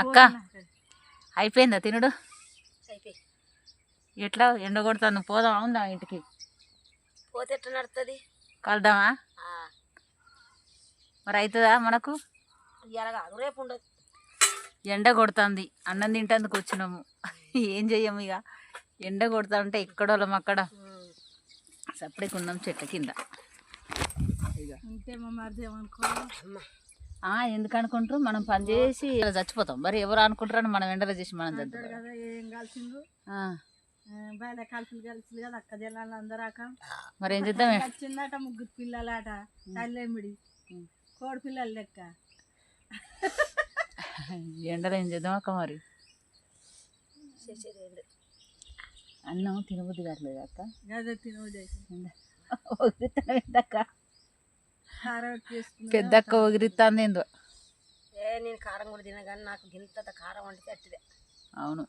అక్క అయిపోయిందా తినుడు? ఎట్లా ఎండ కొడుతుంది పోదాం ఉందా ఇంటికి? పోతే ఎట్లా నడుతుంది కలుద్దామా? మరి అవుతుందా మనకు? రేపు ఉండదు. ఎండ కొడుతుంది అన్నం తింటందుకు వచ్చినాము. ఏం చెయ్యము ఇక? ఎండ కొడుతా ఉంటే ఎక్కడోళ్ళం అక్కడ? సపరేట్ ఉన్నాం చెట్ల కింద. ఇక. మా ఆ, ఎందుకు అనుకుంటారు? మనం పని చేసి ఇలా చచ్చిపోతాం. మరి ఎవరు అనుకుంటారని మనం ఎండలో చేసి మనం చదువు కదా ఏం కలిసిండు బయట కలిసి కలిసి కదా అక్క జిల్లాలో అందరూ అక్క మరి ఏం చేద్దాం? వచ్చిందట ముగ్గురు పిల్లలాట తల్లేమిడి కోడి పిల్లలు లెక్క. ఎండలో ఏం చేద్దాం అక్క మరి? అన్నం తినబుద్ధి కావట్లేదు అక్క. గదే తినవు ఒగిరిస్తాను పెద్దక్క ఒగిరిస్తాంది ఏందో ఏ నేను కారం కూడా తినగాని నాకు గింత కారం వండితే అట్టిదే. అవును.